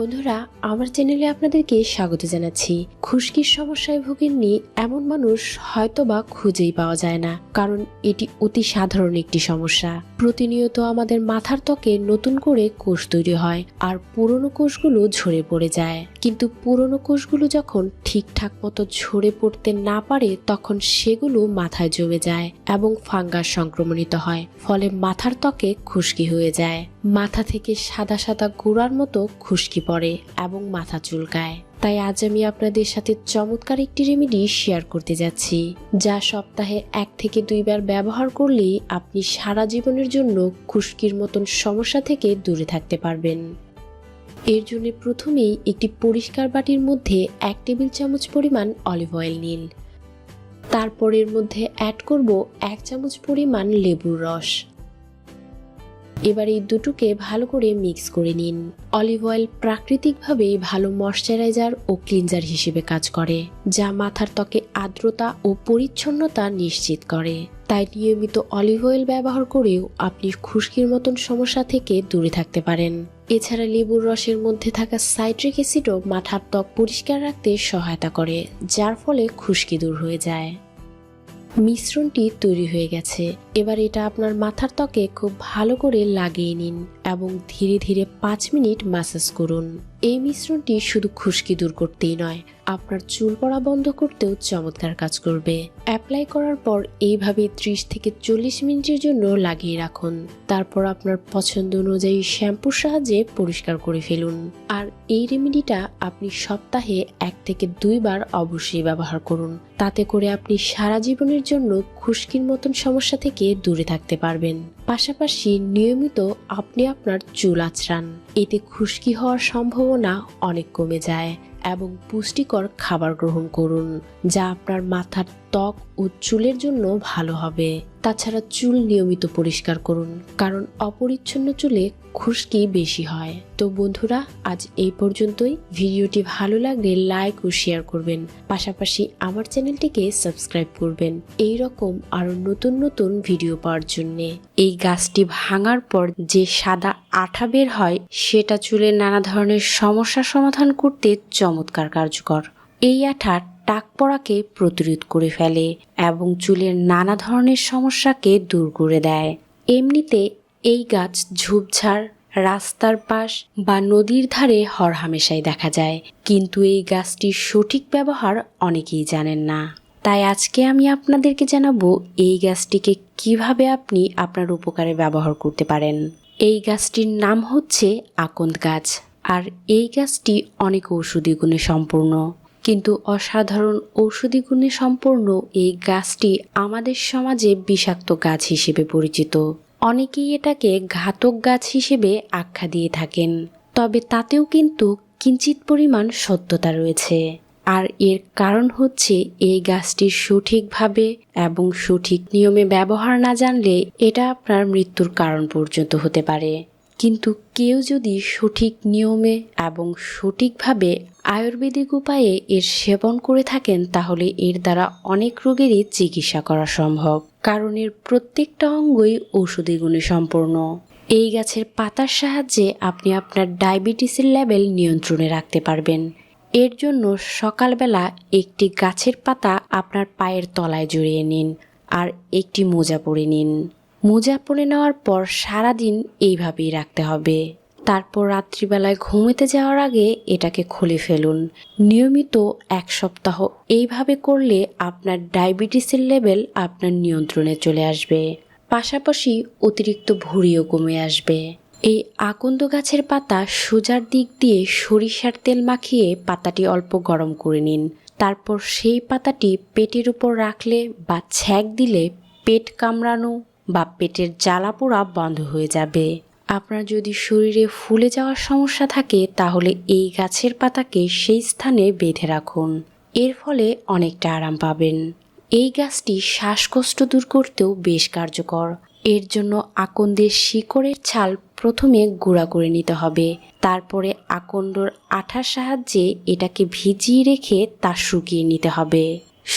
বন্ধুরা, আমার চ্যানেলে আপনাদেরকে স্বাগত জানাচ্ছি। খুশকির সমস্যায় ভোগেননি এমন মানুষ হয়তোবা খুঁজেই পাওয়া যায় না, কারণ এটি অতি সাধারণ একটি সমস্যা। প্রতিনিয়ত আমাদের মাথার ত্বকে নতুন করে কোষ তৈরি হয়, আর পুরনো কোষগুলো ঝরে পড়ে যায়। কিন্তু পুরনো কোষগুলো যখন ঠিকঠাক মতো ঝরে পড়তে না পারে, তখন সেগুলো মাথায় জমে যায় এবং ফাঙ্গাস সংক্রমণিত হয়, ফলে মাথার ত্বকে খুশকি হয়ে যায়। মাথা থেকে সাদা সাদা গোড়ার মতো খুশকি পড়ে এবং মাথা চুলকায়। তাই আজ আমি আপনাদের সাথে চমৎকার একটি রেমেডি শেয়ার করতে যাচ্ছি, যা সপ্তাহে এক থেকে দুইবার ব্যবহার করলেই আপনি সারা জীবনের জন্য খুশকির মতন সমস্যা থেকে দূরে থাকতে পারবেন। এর জন্য প্রথমেই একটি পরিষ্কার বাটির মধ্যে এক টেবিল চামচ পরিমাণ অলিভ অয়েল নিন। তারপর এর মধ্যে অ্যাড করব এক চামচ পরিমাণ লেবুর রস। এবার এই দুটোকে ভালো করে মিক্স করে নিন। অলিভ অয়েল প্রাকৃতিকভাবে ভালো ময়শ্চারাইজার ও ক্লিনজার হিসেবে কাজ করে, যা মাথার ত্বকে আর্দ্রতা ও পরিচ্ছন্নতা নিশ্চিত করে। তাই নিয়মিত অলিভ অয়েল ব্যবহার করেও আপনি খুশকির মতন সমস্যা থেকে দূরে থাকতে পারেন। এছাড়া লেবুর রসের মধ্যে থাকা সাইট্রিক অ্যাসিডও মাথার ত্বক পরিষ্কার রাখতে সহায়তা করে, যার ফলে খুশকি দূর হয়ে যায়। মিশ্রণটি তৈরি হয়ে গেছে। এবার এটা আপনার মাথার ত্বকে খুব ভালো করে লাগিয়ে নিন এবং ধীরে ধীরে পাঁচ মিনিট মাসাজ করুন। এই মিশ্রণটি শুধু খুশকি দূর করতেই নয়, আপনার চুল পড়া বন্ধ করতেও চমৎকার কাজ করবে। অ্যাপ্লাই করার পর এইভাবে ত্রিশ থেকে চল্লিশ মিনিটের জন্য লাগিয়ে রাখুন। তারপর আপনার পছন্দ অনুযায়ী শ্যাম্পুর সাহায্যে পরিষ্কার করে ফেলুন। আর এই রেমেডিটা আপনি সপ্তাহে এক থেকে দুইবার অবশ্যই ব্যবহার করুন। তাতে করে আপনি সারা জীবনের জন্য খুশকির মতন সমস্যা থেকে দূরে থাকতে পারবেন। পাশাপাশি নিয়মিত আপনি আপনার চুল আছড়ান এতে খুশকি হওয়ার সম্ভাবনা অনেক কমে যায় এবং পুষ্টিকর খাবার গ্রহণ করুন, যা আপনার মাথার ত্বক ও চুলের জন্য ভালো হবে। তাছাড়া চুল নিয়মিত পরিষ্কার করুন, কারণ অপরিচ্ছন্ন চুলে খুশকি বেশি হয়। তো বন্ধুরা, আজ এই পর্যন্তই। ভিডিওটি ভালো লাগলে লাইক ও শেয়ার করবেন। পাশাপাশি আমার চ্যানেলটিকে সাবস্ক্রাইব করবেন। এই রকম আরও নতুন নতুন ভিডিও পাওয়ার জন্যে। এই গাছটি ভাঙার পর যে সাদা আঠা বের হয়, সেটা চুলে নানা ধরনের সমস্যা সমাধান করতে চমৎকার কার্যকর। এই আঠা টাক পড়াকে প্রতিরোধ করে ফেলে এবং চুলের নানা ধরনের সমস্যাকে দূর করে দেয়। এমনিতে এই গাছ ঝোপঝাড়, রাস্তার পাশ বা নদীর ধারে হরহামেশাই দেখা যায়। কিন্তু এই গাছটির সঠিক ব্যবহার অনেকেই জানেন না। তাই আজকে আমি আপনাদেরকে জানাব এই গাছটিকে কীভাবে আপনি আপনার উপকারে ব্যবহার করতে পারেন। এই গাছটির নাম হচ্ছে আকন্দ গাছ। আর এই গাছটি অনেক ঔষধি গুণে সম্পূর্ণ। কিন্তু অসাধারণ ঔষধি গুণে সম্পন্ন এই গাছটি আমাদের সমাজে বিষাক্ত গাছ হিসেবে পরিচিত। অনেকেই এটাকে ঘাতক গাছ হিসেবে আখ্যা দিয়ে থাকেন, তবে তাতেও কিন্তু কিঞ্চিত পরিমাণ সত্যতা রয়েছে। আর এর কারণ হচ্ছে এই গাছটির সঠিকভাবে এবং সঠিক নিয়মে ব্যবহার না জানলে এটা আপনার মৃত্যুর কারণ পর্যন্ত হতে পারে। কিন্তু কেউ যদি সঠিক নিয়মে এবং সঠিকভাবে আয়ুর্বেদিক উপায়ে এর সেবন করে থাকেন, তাহলে এর দ্বারা অনেক রোগেরই চিকিৎসা করা সম্ভব। কারণ এর প্রত্যেকটা অঙ্গই ঔষধি গুণে সম্পূর্ণ। এই গাছের পাতার সাহায্যে আপনি আপনার ডায়াবেটিসের লেভেল নিয়ন্ত্রণে রাখতে পারবেন। এর জন্য সকালবেলা একটি গাছের পাতা আপনার পায়ের তলায় জড়িয়ে নিন আর একটি মোজা পরে নিন। মোজা পরে নেওয়ার পর সারাদিন এইভাবেই রাখতে হবে। তারপর রাত্রিবেলায় ঘুমোতে যাওয়ার আগে এটাকে খুলে ফেলুন। নিয়মিত এক সপ্তাহ এইভাবে করলে আপনার ডায়াবেটিসের লেভেল আপনার নিয়ন্ত্রণে চলে আসবে। পাশাপাশি অতিরিক্ত ভুঁড়িও কমে আসবে। এই আকন্দ গাছের পাতা সোজার দিক দিয়ে সরিষার তেল মাখিয়ে পাতাটি অল্প গরম করে নিন। তারপর সেই পাতাটি পেটের উপর রাখলে বা ছ্যাক দিলে পেট কামড়ানো বা পেটের জ্বালা পোড়া বন্ধ হয়ে যাবে। আপনার যদি শরীরে ফুলে যাওয়ার সমস্যা থাকে, তাহলে এই গাছের পাতাকে সেই স্থানে বেঁধে রাখুন। এর ফলে অনেকটা আরাম পাবেন। এই গাছটি শ্বাসকষ্ট দূর করতেও বেশ কার্যকর। এর জন্য আকন্দের শিকড়ের ছাল প্রথমে গুঁড়া করে নিতে হবে। তারপরে আকন্দর আঠার সাহায্যে এটাকে ভিজিয়ে রেখে তা শুকিয়ে নিতে হবে।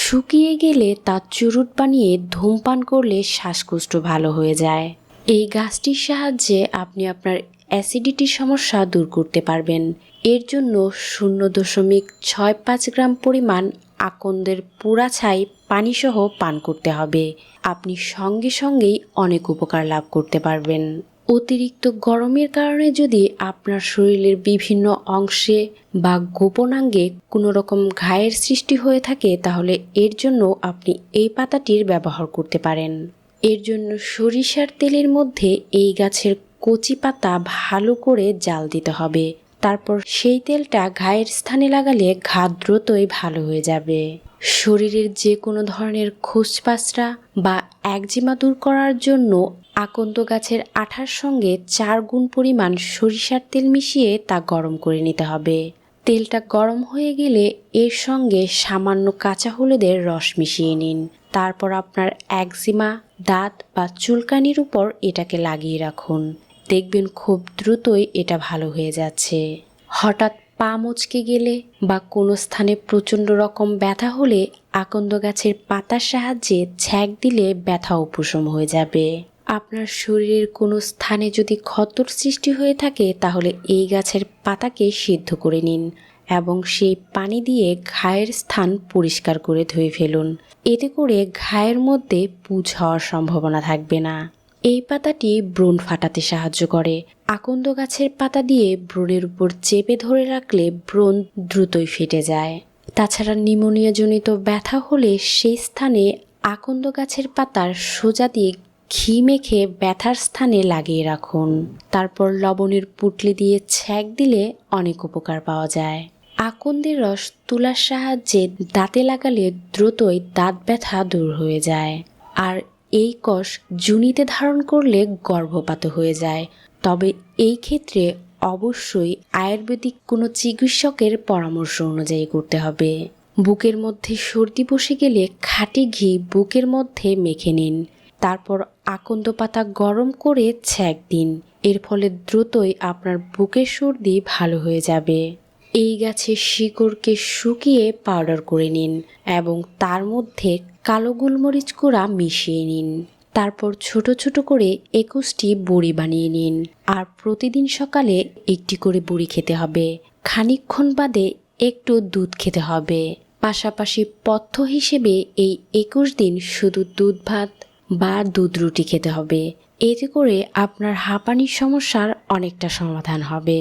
শুকিয়ে গেলে তা চুরুট বানিয়ে ধূমপান করলে শ্বাসকষ্ট ভালো হয়ে যায়। এই গাছটির সাহায্যে আপনি আপনার অ্যাসিডিটির সমস্যা দূর করতে পারবেন। এর জন্য শূন্য দশমিক ছয় পাঁচ গ্রাম পরিমাণ আকন্দের পুরা ছাই পানিসহ পান করতে হবে। আপনি সঙ্গে সঙ্গেই অনেক উপকার লাভ করতে পারবেন। অতিরিক্ত গরমের কারণে যদি আপনার শরীরের বিভিন্ন অংশে বা গোপনাঙ্গে কোনো রকম ঘায়ের সৃষ্টি হয়ে থাকে, তাহলে এর জন্য আপনি এই পাতাটির ব্যবহার করতে পারেন। এর জন্য সরিষার তেলের মধ্যে এই গাছের কচি পাতা ভালো করে জাল দিতে হবে। তারপর সেই তেলটা ঘায়ের স্থানে লাগালে ঘা দ্রুতই ভালো হয়ে যাবে। শরীরের যে কোনো ধরনের খোঁজপাসরা বা একজিমা দূর করার জন্য আকন্দ গাছের আঠার সঙ্গে চার গুণ পরিমাণ সরিষার তেল মিশিয়ে তা গরম করে নিতে হবে। তেলটা গরম হয়ে গেলে এর সঙ্গে সামান্য কাঁচা হলুদের রস মিশিয়ে নিন। তারপর আপনার একজিমা, দাঁত বা চুলকানির উপর এটাকে লাগিয়ে রাখুন। দেখবেন খুব দ্রুতই এটা ভালো হয়ে যাচ্ছে। হঠাৎ পা মচকে গেলে বা কোনো স্থানে প্রচণ্ড রকম ব্যথা হলে আকন্দ গাছের পাতার সাহায্যে ছ্যাক দিলে ব্যথা উপশম হয়ে যাবে। আপনার শরীরের কোনো স্থানে যদি ক্ষতর সৃষ্টি হয়ে থাকে, তাহলে এই গাছের পাতাকে সিদ্ধ করে নিন এবং সেই পানি দিয়ে ঘায়ের স্থান পরিষ্কার করে ধুয়ে ফেলুন। এতে করে ঘায়ের মধ্যে পুজ হওয়ার সম্ভাবনা থাকবে না। এই পাতাটি ব্রণ ফাটাতে সাহায্য করে। আকন্দ গাছের পাতা দিয়ে ব্রণের উপর চেপে ধরে রাখলে ব্রণ দ্রুতই ফেটে যায়। তাছাড়া নিউমোনিয়াজনিত ব্যথা হলে সেই স্থানে আকন্দ গাছের পাতার সোজা দিয়ে ঘি মেখে ব্যথার স্থানে লাগিয়ে রাখুন। তারপর লবণের পুটলি দিয়ে ছ্যাক দিলে অনেক উপকার পাওয়া যায়। আকন্দের রস তুলার সাহায্যে দাঁতে লাগালে দ্রুতই দাঁত ব্যথা দূর হয়ে যায়। আর এই কষ জুনিতে ধারণ করলে গর্ভপাত হয়ে যায়। তবে এই ক্ষেত্রে অবশ্যই আয়ুর্বেদিক কোনো চিকিৎসকের পরামর্শ অনুযায়ী করতে হবে। বুকের মধ্যে সর্দি বসে গেলে খাঁটি ঘি বুকের মধ্যে মেখে নিন। তারপর আকন্দ পাতা গরম করে ছ্যাক দিন। এর ফলে দ্রুতই আপনার বুকের সর্দি ভালো হয়ে যাবে। এই গাছের শিকড়কে শুকিয়ে পাউডার করে নিন এবং তার মধ্যে কালো গোলমরিচ গুঁড়া মিশিয়ে নিন। তারপর ছোট ছোট করে একুশটি বড়ি বানিয়ে নিন আর প্রতিদিন সকালে একটি করে বড়ি খেতে হবে। খানিকক্ষণ বাদে একটু দুধ খেতে হবে। পাশাপাশি পথ্য হিসেবে এই একুশ দিন শুধু দুধ, ভাত বা দুধ রুটি খেতে হবে। এতে করে আপনার হাঁপানির সমস্যার অনেকটা সমাধান হবে।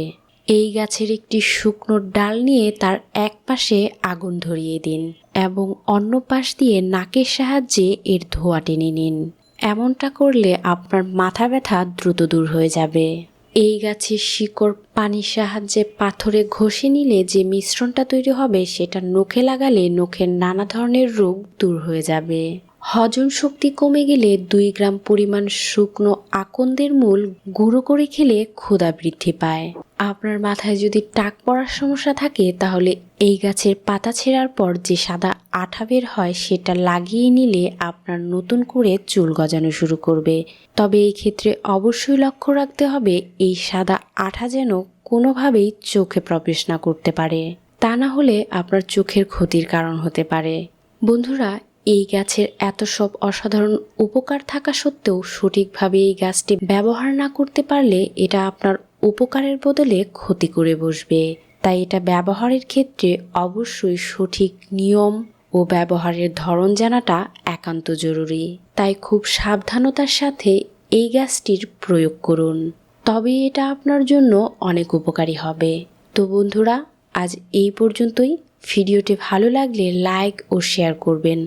এই গাছের একটি শুকনো ডাল নিয়ে তার এক পাশে আগুন ধরিয়ে দিন এবং অন্য পাশ দিয়ে নাকের সাহায্যে এর ধোয়া টেনে নিন। এমনটা করলে আপনার মাথা ব্যথা দ্রুত দূর হয়ে যাবে। এই গাছের শিকড় পানির সাহায্যে পাথরে ঘষে নিলে যে মিশ্রণটা তৈরি হবে সেটা নখে লাগালে নখের নানা ধরনের রোগ দূর হয়ে যাবে। হজম শক্তি কমে গেলে দুই গ্রাম পরিমাণ শুকনো আকন্দের মূল গুঁড়ো করে খেলে ক্ষুধা বৃদ্ধি পায়। আপনার মাথায় যদি টাক পড়ার সমস্যা থাকে, তাহলে এই গাছের পাতা ছেঁড়ার পর যে সাদা আঠা বের হয়, সেটা লাগিয়ে নিলে আপনার নতুন করে চুল গজানো শুরু করবে। তবে এই ক্ষেত্রে অবশ্যই লক্ষ্য রাখতে হবে, এই সাদা আঠা যেন কোনোভাবেই চোখে প্রবেশ না করতে পারে। তা না হলে আপনার চোখের ক্ষতির কারণ হতে পারে। বন্ধুরা এই গাছের এত সব অসাধারণ উপকার থাকা সত্ত্বেও সঠিকভাবে এই গাছটি ব্যবহার না করতে পারলে এটা আপনার উপকারের বদলে ক্ষতি করে বসবে। তাই এটা ব্যবহারের ক্ষেত্রে অবশ্যই সঠিক নিয়ম ও ব্যবহারের ধরন জানাটা একান্ত জরুরি। তাই খুব সাবধানতার সাথে এই গাছটির প্রয়োগ করুন। তবে এটা আপনার জন্য অনেক উপকারী হবে। তো বন্ধুরা, আজ এই পর্যন্তই। ভিডিওটি ভালো লাগলে লাইক ও শেয়ার করবেন।